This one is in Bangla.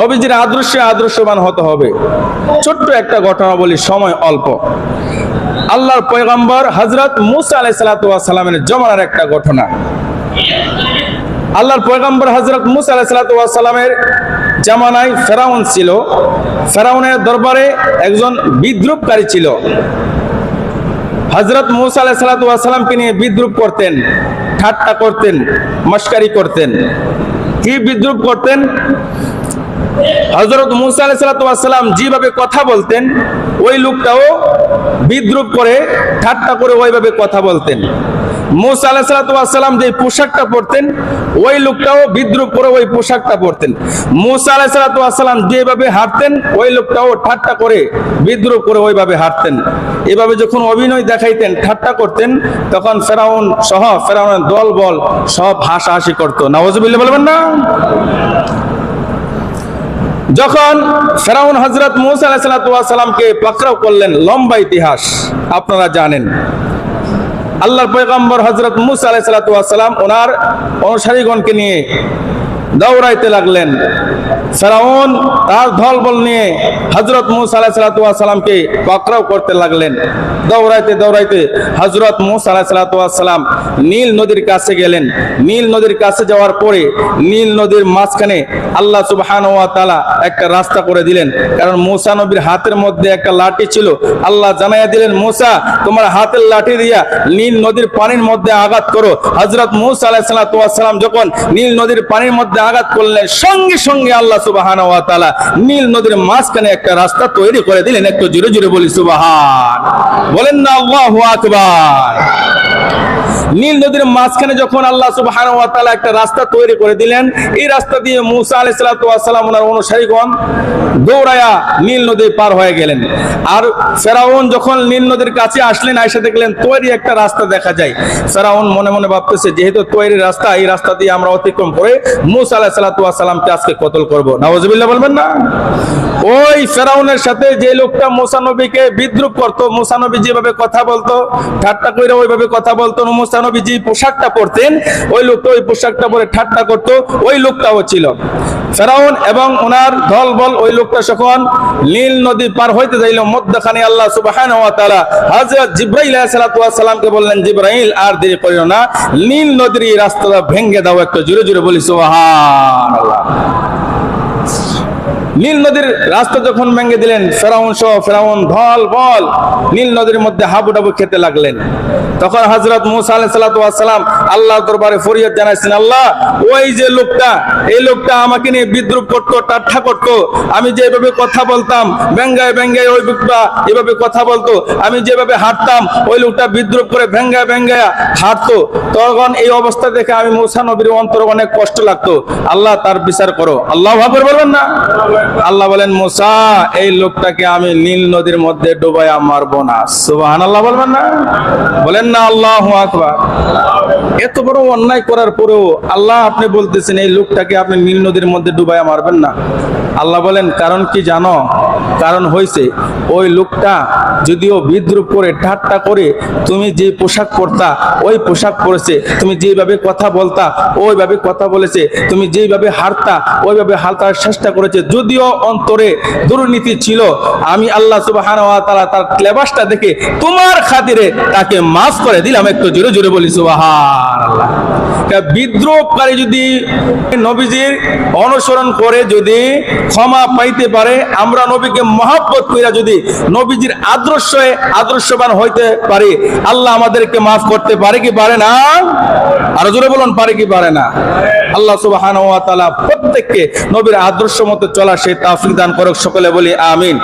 নবীজির আদর্শে আদর্শবান হতে হবে। ছোট্ট একটা ঘটনা বলি, সময় অল্প। আল্লাহর পয়গম্বর হজরত মুসা আলাই সালামের জমানার একটা ঘটনা। আল্লাহর পয়গম্বর হজরত মুসা আলাই সালামের জামানায় ফেরাউন ছিল। ফেরাউনের দরবারে একজন বিদ্রুপকারী ছিল। হজরত মুসা আলাই সালাতামকে নিয়ে বিদ্রুপ করতেন, ঠাট্টা করতেন মস্কারি করতেন। কি বিদ্রুপ করতেন? হজরত মুসা আলাই সালাতাম যেভাবে কথা বলতেন, ওই লোকটাও বিদ্রুপ করে, ঠাট্টা করে ওইভাবে কথা বলতেন। মুসা আলাহ সালাতাম যে পোশাকটা পরতেন, ওই লোকটাও বিদ্রুপ করে ওই পোশাকটা পরতেন। মুসা আলাহ সালাতাম যেভাবে হাঁটতেন, ওই লোকটাও ঠাট্টা করে, বিদ্রুপ করে ওইভাবে হাঁটতেন। এভাবে যখন অভিনয় দেখাইতেন, ঠাট্টা করতেন, তখন ফেরাউন সহ, ফেরাউনের দল বল সব হাসাহাসি করতো। নওয়াজবিল্লা বলবেন না? যখন ফেরাউন হজরত মুসা আলাহিসাল্লামকে পাকড়াও করলেন, লম্বা ইতিহাস, আপনারা জানেন। আল্লাহর পয়গম্বর হজরত মুসা আলাহিসাল্লাম ওনার অনুসারীগণকে নিয়ে দৌড়াইতে লাগলেন। ফেরাউন তার দলবল নিয়ে হজরত মুসা আলাহিসাল্লামকে পাকড়াও করতে লাগলেন। দৌড়াইতে দৌড়াইতে হজরত মুসা আলাহিসাল্লাম নীল নদীর কাছে গেলেন। নীল নদীর কাছে যাওয়ার পরে নীল নদীর মাঝখানে আল্লাহ সুবহান ওয়া একটা রাস্তা করে দিলেন। কারণ মুসা নবীর হাতের মধ্যে একটা লাঠি ছিল। আল্লাহ জানাইয়া দিলেন, মুসা, তোমার হাতের লাঠি দিয়া নীল নদীর পানির মধ্যে আঘাত করো। হজরত মুসা আলাহিসাল্লাম যখন নীল নদীর পানির মধ্যে আঘাত করলেন, সঙ্গে সঙ্গে আল্লাহ সুবাহান ওয়া নীল নদীর মাঝখানে একটা রাস্তা তৈরি করে দিলেন। একটু জোরে জোরে বলি, সুবাহান। বলেন না, আল্লাহু আকবার। মাঝখানে যখন আল্লাহ সুবহানাহু ওয়া একটা রাস্তা তৈরি করে দিলেন, এই রাস্তা দিয়ে মুসা আলাইহিস সালাতু ওয়াস সালাম ওনার অনুসারীগণ দৌড়ায়া নীল নদী পার হয়ে গেলেন। আর ফেরাউন যখন নীল নদীর কাছে আসলেন আয়েশা দেখলেন তৈরি একটা রাস্তা দেখা যায়। ফেরাউন মনে মনে ভাবতেছে, যেহেতু তৈরি রাস্তা, এই রাস্তা দিয়ে আমরা অতিক্রম করে মুসা আলাইহিস সালাতু ওয়াস আজকে কতল করব। নাউজুবিল্লাহ বলবেন না? ওই ফেরাউনের সাথে যে লোকটা মুসা নবীকে বিদ্রুপ করতো, মুসা নবী যেভাবে কথা বলতো, ঠাট্টা করে ওইভাবে কথা বলতো, মুসা নবী যে পোশাকটা পরতেন, ওই লোকটা ওই পোশাকটা পরে ঠাট্টা করত, ওই লোকটাও ছিল। ফেরাউন এবং ওনার দল বল ওই লোকটা যখন নীল নদী পার হইতে যাইল, মধ্যখানে আল্লাহ সুবাহ ওয়া তাআলা হযরত জিবরাইল আলাইহিস সালাতু ওয়াস সালামকে বললেন, জিবরাইল, আর দেরি করিও না। নীল নদীর রাস্তাটা ভেঙ্গে দাও, একটু জোরে জোরে বলি, সুবহানাল্লাহ। নীল নদীর রাস্তা যখন ভেঙে দিলেন, ফেরাউন সহ ফেরাউন ধল বল, নীল নদীর মধ্যে হাবুডাবু খেতে লাগলেন। তখন হজরত মুসা আল্লাহ দরবারে ফরিয়াদ জানাইছেন, আল্লাহ, ওই যে লোকটা, এই লোকটা আমাকে নিয়ে বিদ্রুপ করতো, টাট্টা করতো। আমি যেভাবে কথা বলতাম ব্যঙ্গায় ব্যঙ্গায় ওই লোকটা এভাবে কথা বলতো। আমি যেভাবে হাঁটতাম, ওই লোকটা বিদ্রুপ করে ভেঙ্গায় ভেঙ্গায় হাঁটতো। তখন এই অবস্থা দেখে আমি মুসা নবীর অন্তর অনেক কষ্ট লাগতো। আল্লাহ, তার বিচার করো। আল্লাহ ভাবর বলবেন না? আল্লাহ বলেন, মোসা, এই লোকটাকে আমি নীল নদীর মধ্যে ডুবাইয়া মারবো না। সুবাহান আল্লাহ বলবেন না? বলেন না, আল্লাহ আকবার। এত বড় অন্যায় করার পরেও আল্লাহ আপনি বলতেছেন, এই লোকটাকে আপনি নীল নদীর মধ্যে ডুবাইয়া মারবেন না। আল্লাহ বলেন, কারণ কি জানো? কারণ হয়েছে ওই লোকটা যদিও বিদ্রুপ করে ঠাট্টা করে, তুমি যে পোশাক পরতা, ওই পোশাক পরেছে, তুমি যেভাবে কথা বলতা, ওইভাবে কথা বলেছে, তুমি যেভাবে হারতা, ওইভাবে হারতার চেষ্টা করেছে, যদিও অন্তরে দুর্নীতি ছিল, আমি আল্লাহ সুবাহান তার ক্লেবাসটা দেখে তোমার খাতিরে তাকে মাফ করে দিলাম, একটু জোরে জোরে বলি সুবাহান বিদ্রোহকারী যদি নবীজির অনুসরণ করে, যদি ক্ষমা পাইতে পারে, আমরা নবীকে মহাব্বত কইরা যদি নবীজির আদর্শে আদর্শবান হইতে পারি, আল্লাহ আমাদেরকে মাফ করতে পারে কি পারে না? আর জোরে বলুন, পারে কি পারে না? আল্লাহ তাআলা প্রত্যেককে নবীর আদর্শ মতো চলা সে তাফিক দান করুক, সকলে বলি আমিন।